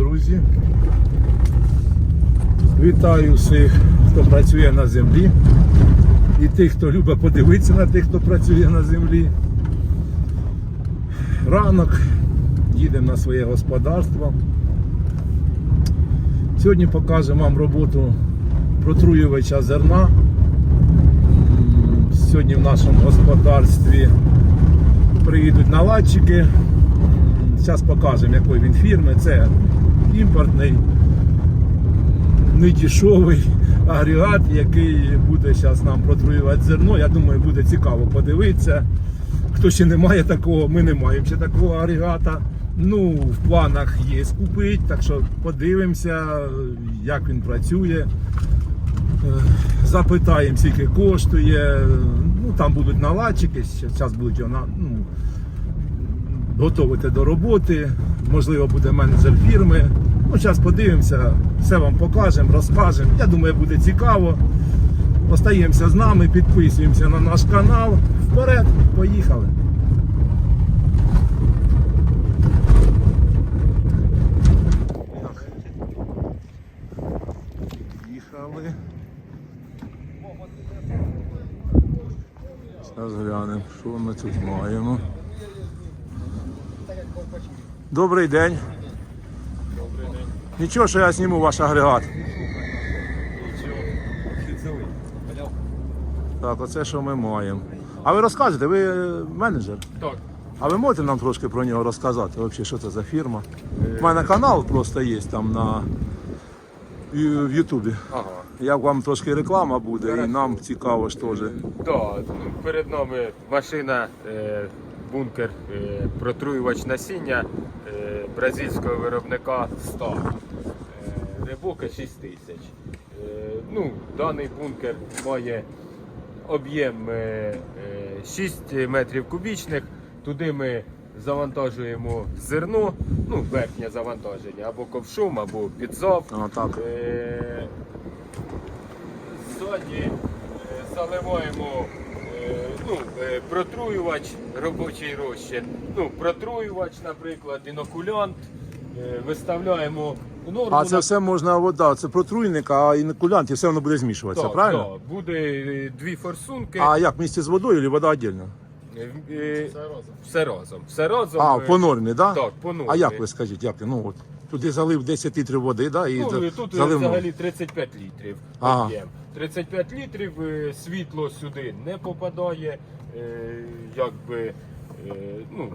друзі. Вітаю всіх, хто працює на землі. І тих, хто любить подивитися на тих, хто працює на землі. Ранок, їдемо на своє господарство. Сьогодні покажемо вам роботу протруювача зерна. Сьогодні в нашому господарстві приїдуть наладчики. Зараз покажемо, якої він фірми. Це імпортний, недішовий агрегат, який буде зараз нам протруювати зерно. Я думаю, буде цікаво подивитися. Хто ще не має такого, ми не маємо ще такого агрегата. Ну, в планах є купити, так що подивимося, як він працює. Е, Запитаємо, скільки коштує. Ну, там будуть наладчики, зараз будуть його ну, готувати до роботи. Можливо, буде менеджер фірми. Ну, зараз подивимося, все вам покажемо, розкажемо. Я думаю, буде цікаво. Остаємося з нами, підписуємося на наш канал. Вперед, поїхали. Їхали. Зараз глянемо, що ми тут маємо. Добрий день. Добрий день. Нічого, що я зніму ваш агрегат. Так, оце що ми маємо. А ви розкажете, ви е, менеджер? Так. А ви можете нам трошки про нього розказати? Взагалі, що це за фірма? У мене канал просто є там на в Ютубі. Ага. Як вам трошки реклама буде, і нам цікаво ж теж. Ну, перед нами машина, е, бункер, е, протруювач насіння е, бразильського виробника 100. Е, Рибока 6 тисяч. Ну, даний бункер має об'єм е, е, 6 метрів кубічних. Туди ми завантажуємо зерно, ну, верхнє завантаження, або ковшом, або підзов. А, так. Е, Ззаді заливаємо ну, е, протруювач, робочий розчин. Ну, протруювач, наприклад, інокулянт. Е, Виставляємо норму. А це на- все можна вода, це протруйник, а інокулянт, і все воно буде змішуватися, Так, правильно? так. Буде е, дві форсунки. А як місці з водою чи вода віддільно? Е, е, Все разом. Все разом. А, е, по нормі, так? Так, по нормі. А як ви скажіть, як? Ну от туди залив 10 літрів води, да, і Ну, і тут залив. взагалі 35 літрів Ага. об'єм. 35 літрів е, світло сюди не попадає, е, якби, е, ну,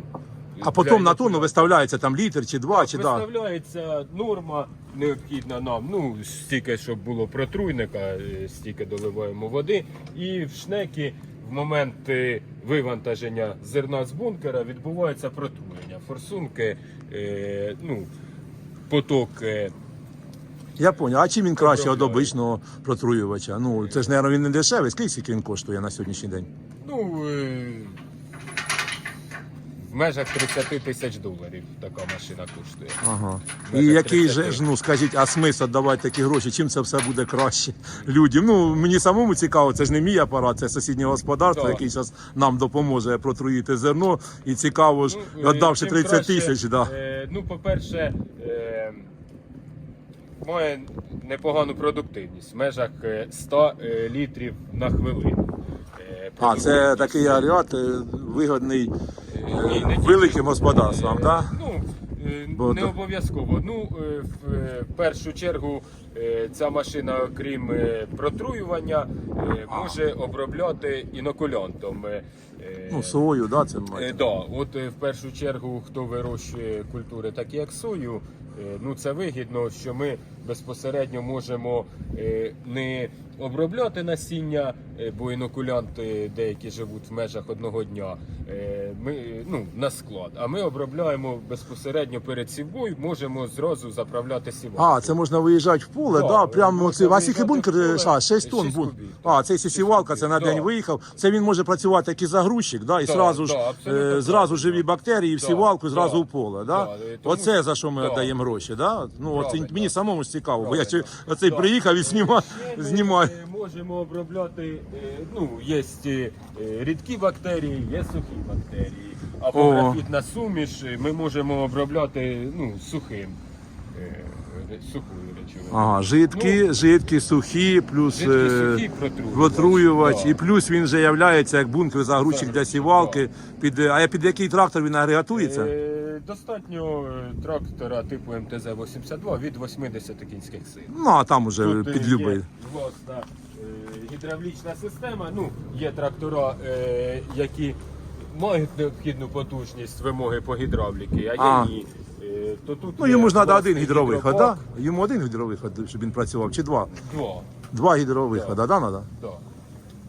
А потім для на тонну виставляється там літр чи два, чи да. Виставляється норма необхідна нам, ну, стільки, щоб було протруйника, е, стільки доливаємо води. І в шнекі в момент е, вивантаження зерна з бункера відбувається протруєння. Форсунки, е, ну, поток. е, Я понял. А чим він краще від обичного протруювача? Ну це ж, мабуть, він не дешевий. Скільки він коштує на сьогоднішній день? Ну, е, в межах 30 тисяч доларів така машина коштує. Ага. І який 30. же ж, ну скажіть, а смисл давати такі гроші? Чим це все буде краще людям? Ну мені самому цікаво, це ж не мій апарат, це сусіднє господарство, Так. який зараз нам допоможе протруїти зерно. І цікаво ж, е, віддавши чим 30 краще, тисяч, да. е, ну, по-перше, е, має непогану продуктивність в межах е, 100 е, літрів на хвилину. Е, А, це такий агрегат е, вигодний Ні, великим господарствам, Е, так? Ну, е, Бо не то- обов'язково. Ну, е, в е, першу чергу е, ця машина, окрім е, протруювання, е, може обробляти інокулянтом. Е, е, Ну, сою, да, це Е, має. да, от е, в першу чергу, хто вирощує культури, такі як сою, е, ну це вигідно, що ми безпосередньо можемо е, не обробляти насіння, е, бо інокулянти деякі живуть в межах одного дня. е, Ми е, ну на склад, а ми обробляємо безпосередньо перед сівбою, можемо зразу заправляти сівалку. А, це можна виїжджати в поле, Да, да, прямо оці. А скільки бункер? А, 6 тонн бун. А, це сівалка, це на кубів, день виїхав. Це він може працювати як і загрузчик, да, і Да, зразу да, е, абсолютно зразу живі да. бактерії в Да, сівалку, зразу да. в поле, Да, да? е, тому Оце за що ми да. даємо гроші, да? Ну, оце Правильно. мені самому ж цікаво, бо я Правильно. ще оцей приїхав і знімаю, Ще ми, знімаю. е, Можемо обробляти, е, ну, є е, рідкі бактерії, є сухі бактерії. Або О. графітна суміш е, ми можемо обробляти ну, сухим. е, сухою речовиною. Ага, жидкі, жидкі, сухі, плюс Ну, Жидкі, е, сухі, протруювач. протруювач, Да. і плюс він же являється як бункер загрузчик для сівалки. Під, а я під який трактор він агрегатується? Е, Достатньо е, трактора типу МТЗ-82 від 80 кінських сил. Ну, а там уже Тут е, є власна е, гідравлічна система. Ну, є трактора, е, які мають необхідну потужність вимоги по гідравліки, а є А. ні. Е, То тут Ну є йому ж треба власний один гідровиход, гідробак. да? Йому один гідровиход, щоб він працював, чи два? Два. Два гідровихода, да, надо? Да.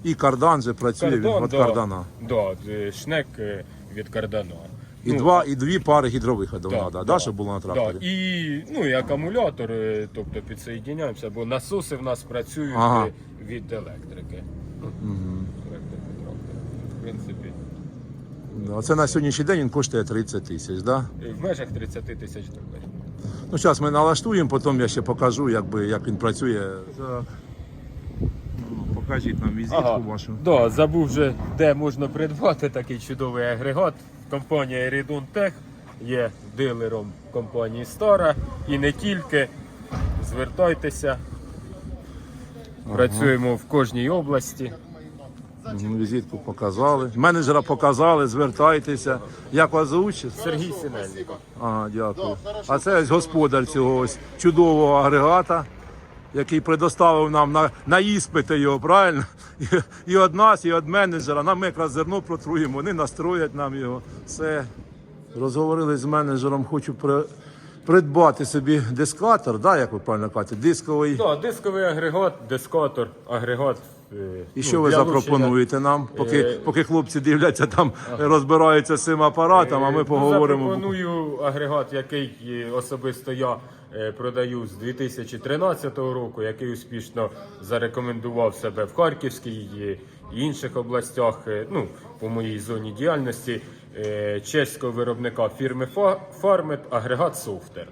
І кардан же працює він від да, кардана. Да, е, шнек е, від кардана. І Ну, два, і дві пари гідровиходів Да, треба, да, да, щоб було на Да, тракторі. і, ну, і акумулятор, тобто підсоєдняємося, бо насоси в нас працюють Ага. е, від електрики. Електрики. В принципі, Да, Це на сьогоднішній день він коштує 30 тисяч, да? е, в межах 30 тисяч доларів. Ну, зараз ми налаштуємо, потім я ще покажу, якби, як він працює. Так. Ну, Покажіть нам візитку вашу. Да, забув вже, де можна придбати такий чудовий агрегат. Компанія Eridon Tech є дилером компанії Стара і не тільки. Звертайтеся. Працюємо в кожній області. Візитку показали. Менеджера показали, звертайтеся. Як вас звуть? Сергій Синельников. Ага, дякую. А це ось господар цього ось чудового агрегата, який предоставив нам на, на іспити його, правильно? І, і від нас, і від менеджера. Нам ми якраз зерно протруємо, вони настроять нам його. Все. Розговорили з менеджером, хочу при, придбати собі дискатор, да, як ви правильно кажете, дисковий. Да, дисковий агрегат, дискатор, агрегат. Е, І ну, що ви запропонуєте нам, поки, Е, поки хлопці дивляться там, розбираються з цим апаратом, а ми Ну, поговоримо. Запропоную агрегат, який е, особисто я е, продаю з 2013 року, який успішно зарекомендував себе в Харківській е, і інших областях, е, ну, по моїй зоні діяльності е, чеського виробника фірми Farmet агрегат Софтер.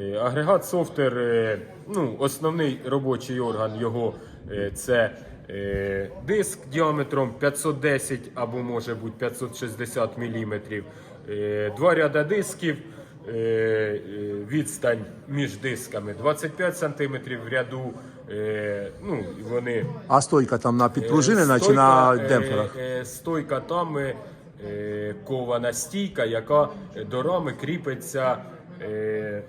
Е, Агрегат Софтер, е, ну, основний робочий орган його е, це е, диск діаметром 510 або може бути 560 мм. Два ряда дисків, е, е, відстань між дисками 25 см в ряду. е, Ну, вони А стойка там на Е, підпружинена чи на е, демпферах? е, Стойка там е, е, кована стійка, яка до рами кріпиться. е,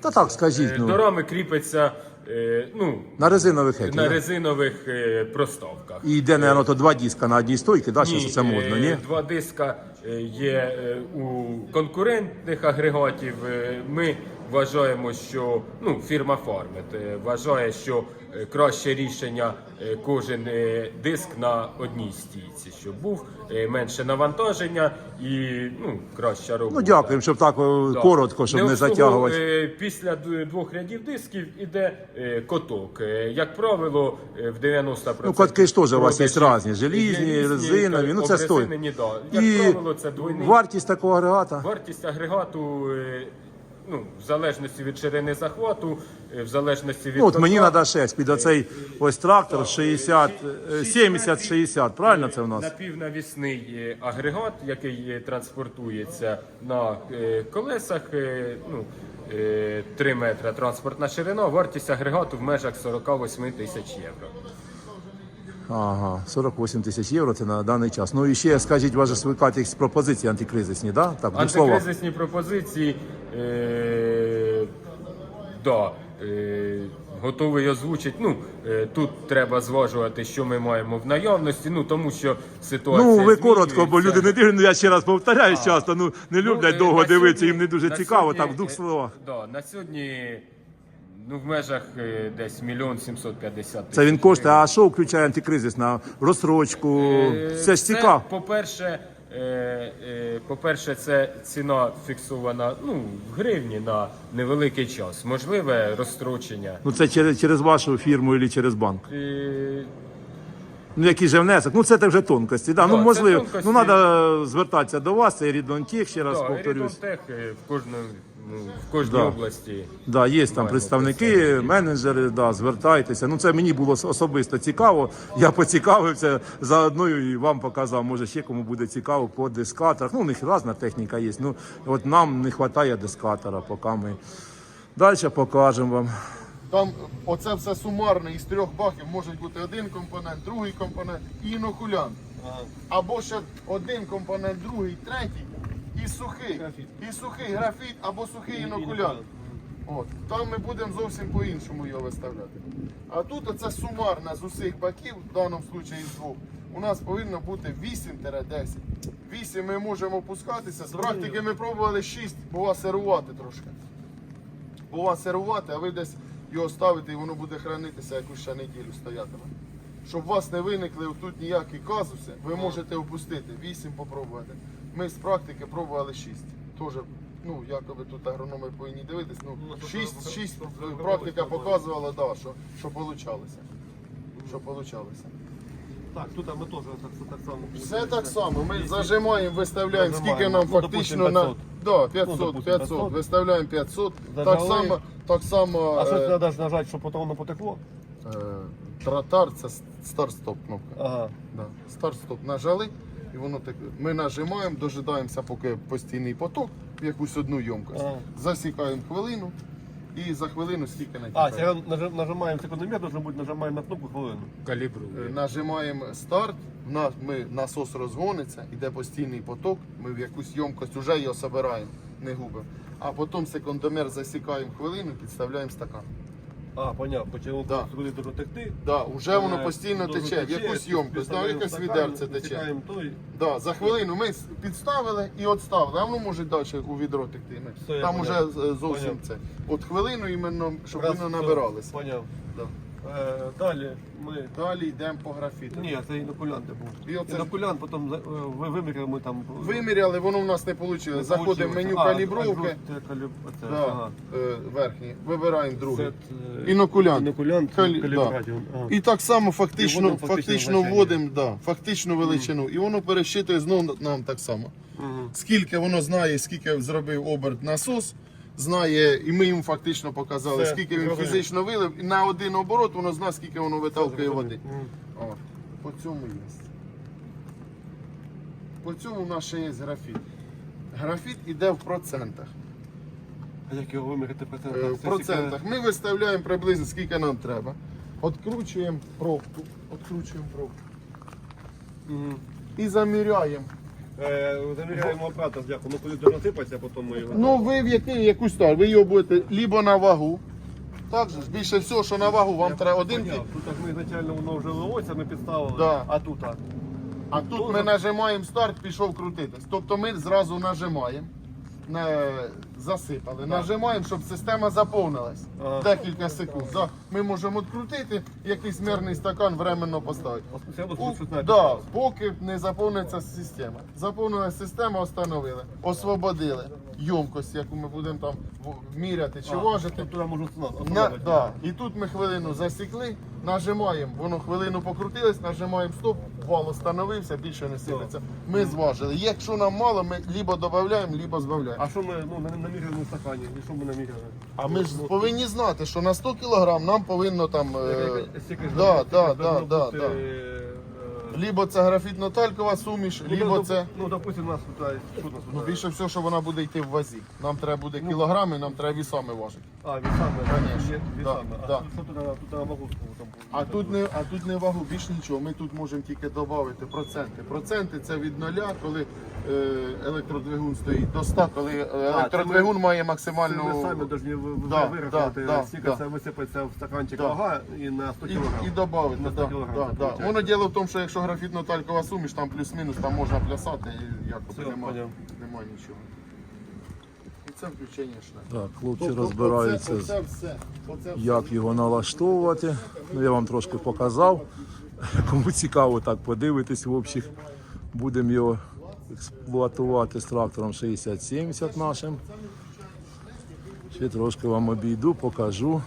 Та так, скажіть, Е, ну, До рами кріпиться е, ну, на резинових на да? резинових е, проставках. І йде, наверное, то два диска на одній стойці, да, що це модно, е, ні? Два диска е, є е, у конкурентних агрегатів. Е, Ми вважаємо, що ну, фірма Farmet е, вважає, що краще рішення е, кожен е, диск на одній стійці, щоб був е, менше навантаження і ну, краща робота. Ну, дякуємо, щоб так Да. коротко, щоб не обслугову- затягувати. е, Після двох рядів дисків іде е, коток. Е, Як правило, е, в 90% Ну, котки ж теж у вас є різні, желізні, резинові, ну, це стоїть. да. Як І правило, це двойний. вартість такого агрегата? Вартість агрегату, е, ну, в залежності від ширини захвату, е, в залежності від Ну, от мені котла, треба 6 під оцей ось трактор 60, е, 70-60, правильно це в нас? Напівнавісний е, агрегат, який е, транспортується на е, колесах, е, ну, е, 3 метри транспортна ширина, вартість агрегату в межах 48 тисяч євро. Ага, 48 тисяч євро це на даний час. Ну і ще скажіть, вас же свикать якісь пропозиції антикризисні, да? Так, двох словах. Антикризисні пропозиції, е, да, е, готовий озвучити. Ну, е, тут треба зважувати, що ми маємо в наявності, ну, тому що ситуація Ну, ви коротко, бо люди не дивляться, ну я ще раз повторяю часто, ну не люблять Ну, е, довго на дивитися, їм не дуже цікаво, сьогодні, так, в двох е, словах. Да, на сьогодні ну, в межах е, десь мільйон 750 тисяч. Це він коштує, а що включає антикризис на розстрочку? Е, Це ж цікаво. По-перше, е, е, по-перше, це ціна фіксована ну, в гривні на невеликий час. Можливе розстрочення. Ну це через, через вашу фірму або через банк. Е, Ну, який же внесок? Ну це те вже тонкості. Да, Да, ну це можливо, тонкості. ну треба звертатися до вас, це Рідонтіх, ще раз да, повторюсь. Ерідонтех, е, в кожному ну, в кожній Да. області. Да, є там Маємо представники, менеджери, да, звертайтеся. Ну це мені було особисто цікаво. Я поцікавився заодно і вам показав. Може ще кому буде цікаво по дискаторах. Ну, у них різна техніка є. Ну от нам не вистачає дискатора, поки ми. Далі покажемо вам. Там оце все сумарне із трьох баків може бути один компонент, другий компонент і інокулянт. Або ще один компонент, другий, третій і сухий. І сухий графіт або сухий інокулянт. От. Там ми будемо зовсім по-іншому його виставляти. А тут оце сумарне з усіх баків, в даному випадку з двох, у нас повинно бути 8-10. 8 ми можемо опускатися. З практики ми пробували 6, бува серувати трошки. Бува серувати, а ви десь його ставите і воно буде хранитися якусь ще неділю стоятиме. Щоб у вас не виникли тут ніякі казуси, ви можете опустити 8 попробувати. Ми з практики пробували 6. Тоже, ну, якоби тут агрономи повинні дивитись. Ну, 6, 6 практика показувала, да, що, що получалося. Що получалося. Так, тут ми теж так, так само. Все так само. Ми зажимаємо, виставляємо, скільки нам Ну, фактично на 500. Да, 500, Ну, допустим, 500. 500. Виставляємо 500. Так Зажали. само, так само. А що е, треба ж нажати, щоб потім воно потекло? е, Тротар це старт-стоп кнопка. Ага. Да. Старт-стоп нажали, і воно так. Ми нажимаємо, дожидаємося, поки постійний поток в якусь одну ємкость. Ага. Засікаємо хвилину і за хвилину стільки А, натікає. це нажи- нажимаємо секундомір, должен бути, нажимаємо на кнопку хвилину. Е, Калібрує. Нажимаємо старт, в нас, ми, насос розгониться, іде постійний поток, ми в якусь ємкость вже його собираємо, не губимо. А потім секундомер засікаємо хвилину, підставляємо стакан. А, понятно, почало Да. дуже текти. Да, вже воно е, постійно дуже тече, в якусь ємкость, там в підставляємо якесь стакан, відерце тече. той. Да, за хвилину ми с- підставили і відставили, а воно може далі у відро текти. Все, я Там уже поняв. е, зовсім Поняв. це. От хвилину іменно, щоб Раз, воно все, набиралося. Поняв. Да. Е, далі ми... Далі йдемо по графіту. Ні, це інокулянти був. І Інокулянт, потім за- е, ви виміряли ми там... Виміряли, воно в нас не вийшло. Заходимо в меню. А, калібровки. це каліб... Це, Да, ага. е, верхній. Вибираємо другий. Е, Інокулянт. Інокулянт, Калі- калібратіон. Ага. І так само І фактично, фактично значення. вводимо да, фактичну величину. І воно пересчитує знову нам так само. Мгм. Скільки воно знає, скільки зробив оберт насос, знає, і ми йому фактично показали, Все, скільки він зрозумів. фізично вилив. І на один оборот воно знає, скільки воно виталкує води. Мгм. О, по цьому є. По цьому в нас ще є графіт. Графіт іде в процентах. А як його виміряти в Е, процентах? В процентах. Ми виставляємо приблизно скільки нам треба. Откручуємо пробку. Откручуємо пробку. Мгм. І заміряємо. Е, Заміряємо апарат, дякую. Ну коли дуже насипаться, потім ми його... Ну ви в який якусь стар, ви його будете либо на вагу. Так же ж, більше всього, що на вагу, вам треба один. Тут так ми ізначально воно вже лилося, ми підставили, Да. а тут а. А тут ми нажимаємо старт, пішов крутитись. Тобто ми зразу нажимаємо, на... засипали, нажимаємо, щоб система заповнилась. Ага. Декілька секунд. Да. Ми можемо відкрутити, якийсь мирний стакан временно поставити. Це буде У, да, поки не заповниться система. Заповнилась система, остановили, освободили ємкость, яку ми будемо там в- міряти чи важити. Туди можу На, да. І тут ми хвилину засікли, нажимаємо, воно хвилину покрутилось, нажимаємо стоп, вал остановився, більше не сипеться. Ми зважили. Якщо нам мало, ми либо додаємо, либо збавляємо. А що ми ну, на- наміряли стакані? І що ми наміряли? А ми ж повинні знати, що на 100 кг нам повинно там. Е, да, да, да, да, да. е, е, либо це графітно-талькова суміш, ну, либо це. Ну, допустим, нас тут, що нас Ну тут? більше всього, що вона буде йти в вазі. Нам треба буде кілограми, нам треба вісами важити. А, вісами. Конечно. Да, Вісами. А да. тут що тут, вагу там. А тут не, а тут не вагу, більш нічого. Ми тут можемо тільки додати проценти. Проценти це від нуля, коли е, електродвигун стоїть, до 100, коли е, електродвигун має максимальну. ми самі повинні ви- ви- Да, вирахувати, да, да, скільки да. це висипеться в стаканчик Да. вага і на 100 кг. і додати, На 100 да, да, да. Воно діло в тому, що якщо графітно-талькова суміш, там плюс-мінус, там можна плясати і якоби Все, немає, немає нічого. І це включення шлем. Так, хлопці Тобто розбираються, оце, оце все, оце все. як його налаштовувати. Ну, я вам трошки показав. Кому цікаво так подивитись в общих, будемо його експлуатувати з трактором 6070 нашим. Ще трошки вам обійду, покажу.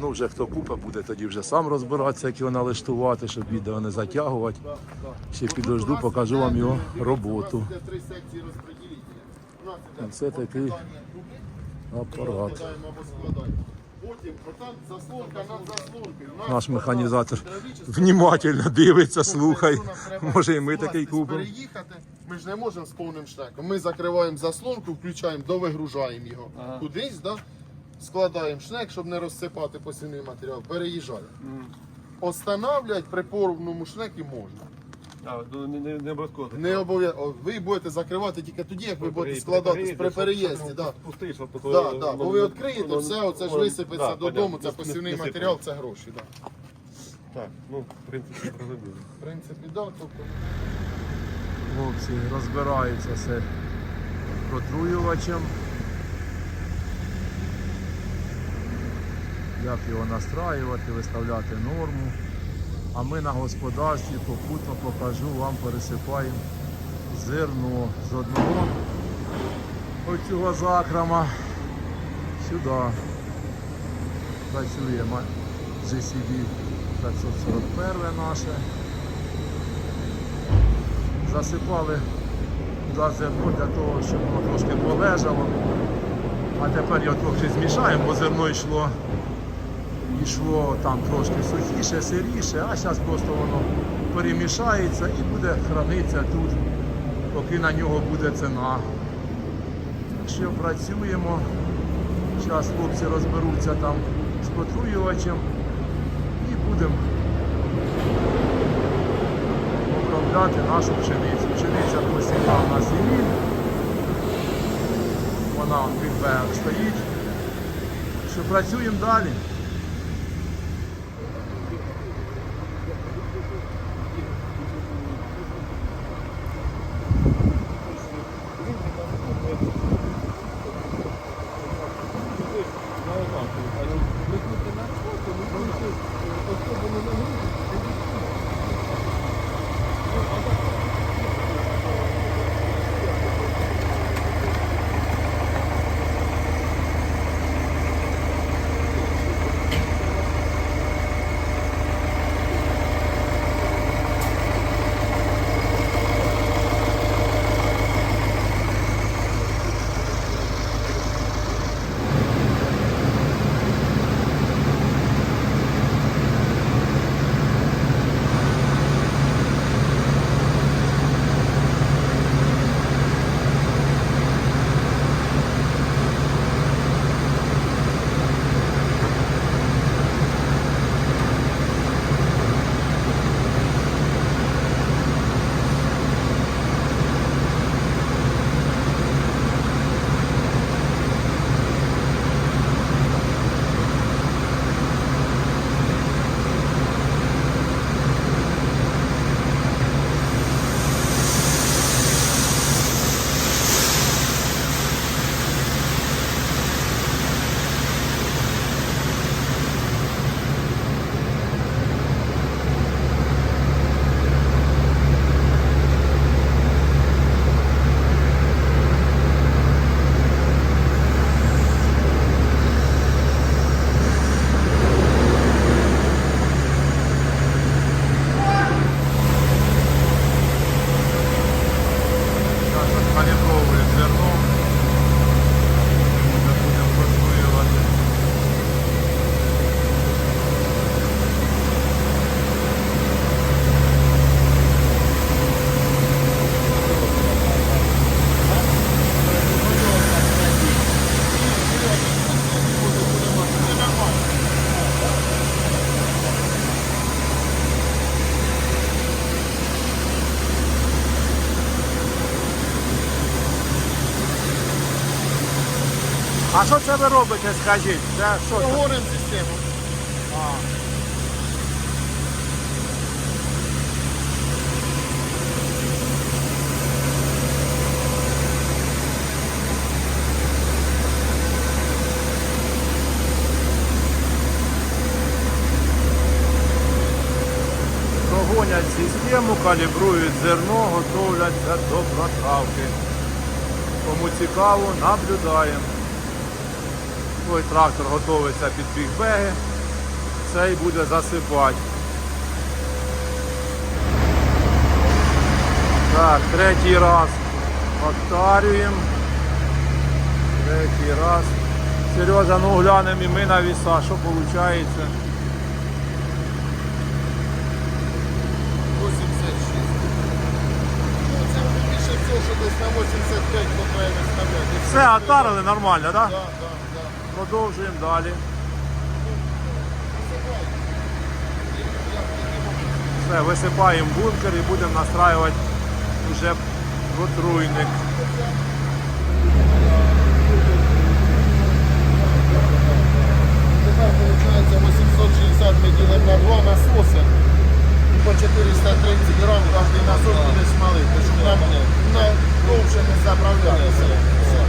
Ну, вже хто купить, буде тоді вже сам розбиратися, як його налаштувати, щоб відео не затягувати. Ще підожду, покажу вам його роботу. Це такий апарат. Потім отам заслонка над заслонкою. Наш механізатор внимательно дивиться, слухає. Може і ми такий купимо. Переїхати Ми ж не можемо з повним шнеком. Ми закриваємо заслонку, включаємо, довигружаємо його Ага. кудись, да? складаємо шнек, щоб не розсипати посівний матеріал, переїжджаємо. Останавлять при повному шнекі можна. А, ну, не, не, не обов'язково. Не обов'язково. Ви будете закривати тільки тоді, як ви будете складатись при переїзді. Да. Пустий, щоб Да, да. Бо ви відкриєте, все, оце ж висипеться да, додому, понятно. це посівний не сипає. матеріал, це гроші. Да. Так, ну, в принципі, розумію. В принципі, да, тобто. Хлопці розбираються з протруювачем. Як його настраювати, виставляти норму. А ми на господарстві попутно покажу вам, пересипаємо зерно з одного оцього закрома сюди. Працює ма- GCD 541 наше засипали туди зерно для того, щоб воно трошки полежало. А тепер його трохи змішаємо, бо зерно йшло, йшло там трошки сухіше, сиріше, а зараз просто воно перемішається і буде хранитися тут, поки на нього буде ціна. Що працюємо. Зараз хлопці розберуться там з потруювачем і будемо обробляти нашу пшеницю. Пшениця посіяна на сім'ї. Вона під берег стоїть. Що працюємо далі. А що це ви робите, скажіть? Це що? це? Систему. Прогонять систему, калібрують зерно, готовляться до просавки. Кому цікаво, наблюдаємо. Той трактор готується під бігбеги, цей буде засипати. Так, третій раз повторюємо. Третій раз. Сережа, ну глянемо і ми на віса, що виходить. 86. Ну, це більше десь на 85 хватає виставляти. Все, отарили нормально, так? Да? Так, так. Продовжуємо далі. Все, висипаємо бункер і будемо настраювати вже протруйник. Тепер виходить 860 ми ділимо на два насоси. І по 430 грам кожен насос буде смалити, щоб нам на довше не заправлятися. Все.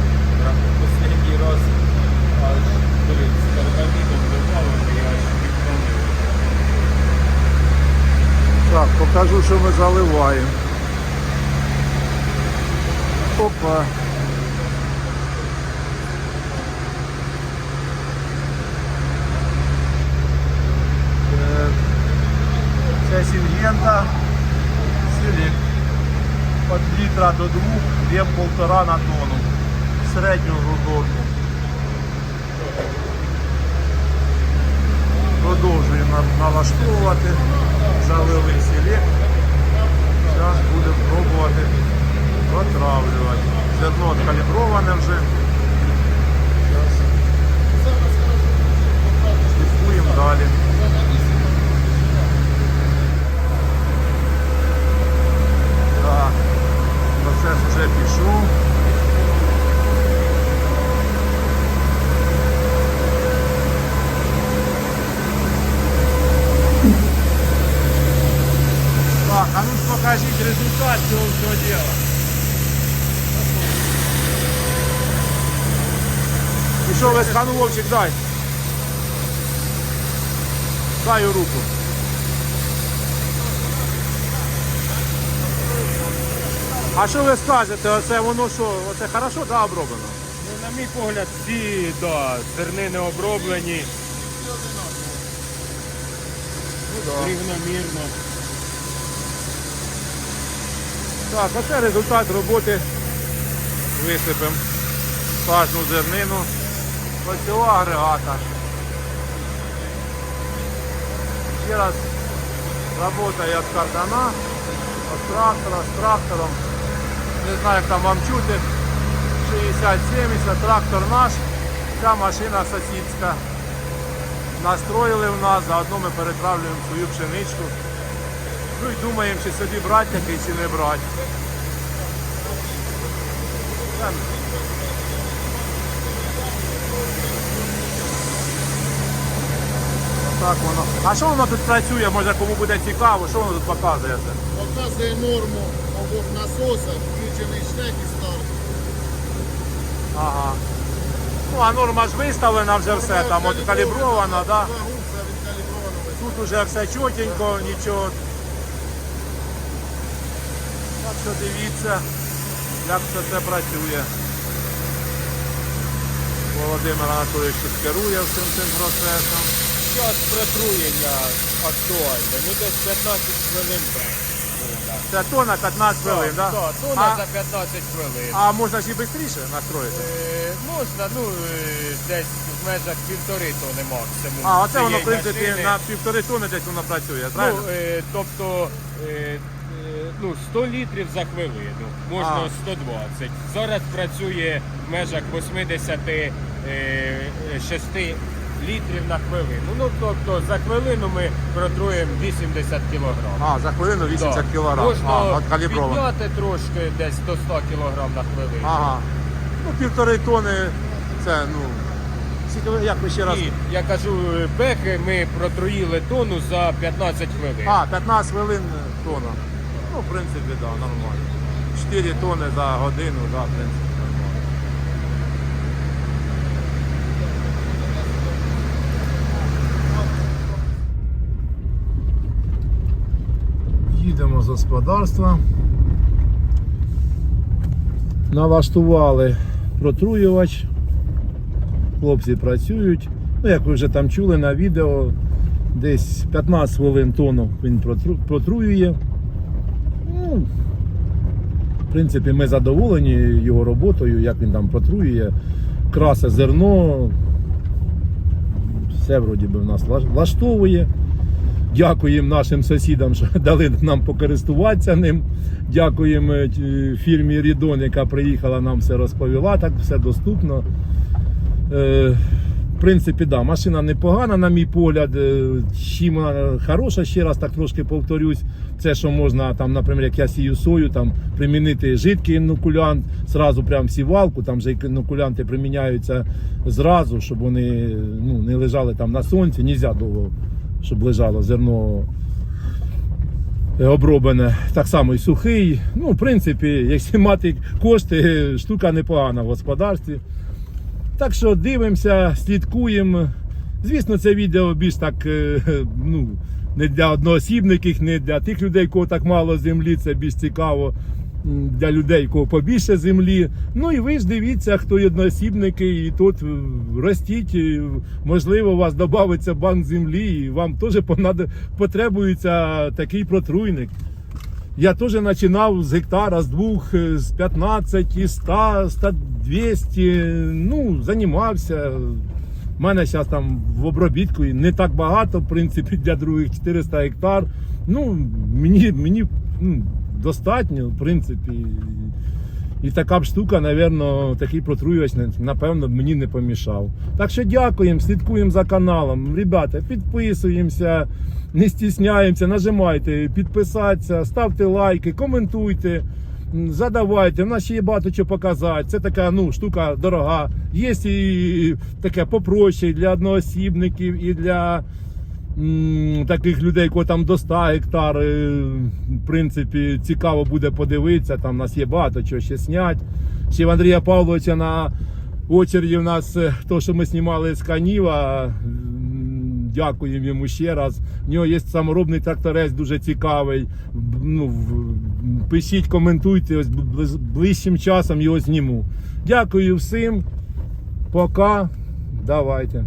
Останній раз аж перед карбамідом добавили, я аж відновив. Так, покажу, що ми заливаємо. Опа. Е, Це сінгента. Сілік. Від літра до двох, є полтора на тонну. Середню грудовку. Продовжуємо на- налаштовувати. Залили сілік. Зараз будемо пробувати протравлювати. Зерно откаліброване вже. Зараз слідкуємо далі. Так, процес вже пішов. Так, а ну покажіть результат цього всього діла. Ви хану Вовчик дай? Дай у руку. А що ви скажете? Оце воно що? Оце хорошо, да, оброблено? Ну, на мій погляд, всі да, зернини оброблені. Рівномірно. Так, оце результат роботи. Висипемо кожну зернину ось цього агрегата. Ще раз працює від кардана, від трактора, з трактором. Не знаю, як там вам чути. 60-70, трактор наш, ця машина сусідська. Настроїли в нас, заодно ми перетравлюємо свою пшеничку. Ну і думаємо, чи собі брати такий, чи не брати. Так воно. А що воно тут працює? Може кому буде цікаво, що воно тут показує? це? Показує норму обох насосах, включений штек і старт. Ага. Ну а норма ж виставлена вже все, там от калібрована, да? Гудза відкалібровано Тут уже все чотенько, нічого. Так що дивіться, як все це працює. Володимир Анатолійович тут керує всім цим процесом. Час протруєння актуальне. Ну десь 15 хвилин. Це тона 15 хвилин, так? Так, Да? тонна А, за 15 хвилин. а можна ж і швидше настроїти? Е, можна, ну, е, десь в межах півтори тони максимум. А, оце воно, в цієї принципі, машини. на півтори тони десь воно працює, правильно? Ну, е, тобто, е, е, ну, 100 літрів за хвилину, можна А. 120. Зараз працює в межах 86 літрів на хвилину. Ну, тобто, за хвилину ми протруємо 80 кілограм. А, за хвилину 80 Так. кілограм. Можна А, откалібровано. підняти трошки десь до 100 кілограм на хвилину. Ага. Ну, півтори тони, це, ну, скільки ви- як ви ще раз? І я кажу, бехи ми протруїли тонну за 15 хвилин. А, 15 хвилин тонна. Ну, в принципі, так, да, нормально. 4 тони за годину, да, в принципі, нормально. Їдемо з господарства. Налаштували протруювач. Хлопці працюють. Ну, як ви вже там чули на відео, десь 15 хвилин тону він протруює. Ну, в принципі, ми задоволені його роботою, як він там протруює, красе зерно. Все вроді би в нас влаш- влаштовує. Дякуємо нашим сусідам, що дали нам покористуватися ним. Дякуємо е, фірмі Рідон, яка приїхала, нам все розповіла, так все доступно. Е, в принципі, да, машина непогана, на мій погляд. Е, Чим вона хороша, ще раз так трошки повторюсь. Це що можна, там, наприклад, як я сію сою, там примінити жидкий інокулянт, зразу прям сівалку, там же інокулянти приміняються зразу, щоб вони ну, не лежали там на сонці, нельзя довго, щоб лежало зерно е, оброблене. Так само і сухий. Ну, в принципі, якщо мати кошти, штука непогана в господарстві. Так що дивимося, слідкуємо. Звісно, це відео більш так, е, ну, не для одноосібників, не для тих людей, кого так мало землі, це більш цікаво для людей, кого побільше землі. Ну і ви ж дивіться, хто одноосібники, і тут е, ростіть. Можливо, у вас додається банк землі, і вам теж потребується такий протруйник. Я теж починав з гектара, з двох, е, з 15, і 100, 100, 200. Ну, займався. У мене зараз там в обробітку не так багато, в принципі, для других 400 гектар. Ну, мені, мені достатньо, в принципі. І така б штука, напевно, такий протруювач, напевно, мені не помішав. Так що дякуємо, слідкуємо за каналом. Ребята, підписуємося, не стісняємося, нажимайте підписатися, ставте лайки, коментуйте, задавайте. У нас ще є багато чого показати. Це така ну, штука дорога. Є і таке попроще для одноосібників, і для таких людей, кого там до 100 гектар. е, В принципі, цікаво буде подивитися. Там нас є багато чого ще снять. Ще в Андрія Павловича на очереді в нас е, то, що ми знімали з Каніва. Дякуємо йому ще раз. В нього є саморобний тракторець дуже цікавий. Ну, пишіть, коментуйте, ось ближчим часом його зніму. Дякую всім. Пока. Давайте.